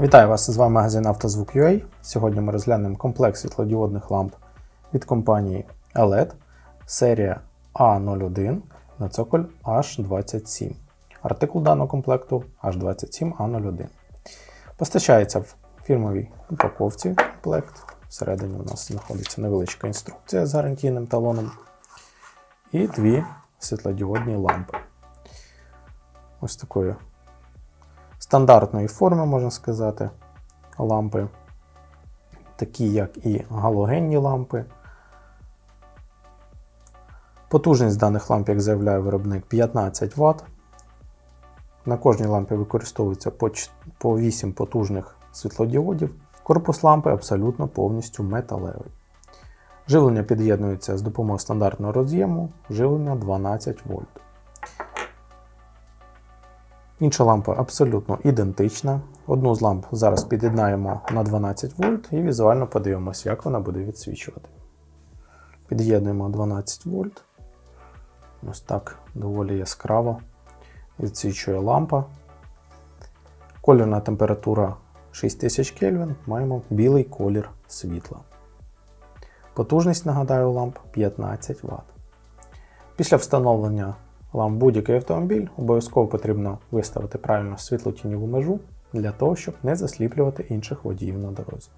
Вітаю вас! З вами магазин «Автозвук.UA». Сьогодні ми розглянемо комплект світлодіодних ламп від компанії LED серія A01 на цоколь H27. Артикул даного комплекту H27A01. Постачається в фірмовій упаковці комплект. Всередині у нас знаходиться невеличка інструкція з гарантійним талоном. І дві світлодіодні лампи. Ось такої стандартної форми, можна сказати, лампи, такі як і галогенні лампи. Потужність даних ламп, як заявляє виробник, 15 Вт. На кожній лампі використовується по 8 потужних світлодіодів. Корпус лампи абсолютно повністю металевий. Живлення під'єднується з допомогою стандартного роз'єму, живлення 12 вольт. Інша лампа абсолютно ідентична. Одну з ламп зараз під'єднаємо на 12 вольт і візуально подивимося, як вона буде відсвічувати. Під'єднуємо 12 вольт. Ось так доволі яскраво відсвічує лампа. Кольорна температура 6000 Кельвін. Маємо білий колір світла. Потужність, нагадаю, ламп 15 Вт. Після встановлення ламп будь-який автомобіль обов'язково потрібно виставити правильно світлотіньову межу для того, щоб не засліплювати інших водіїв на дорозі.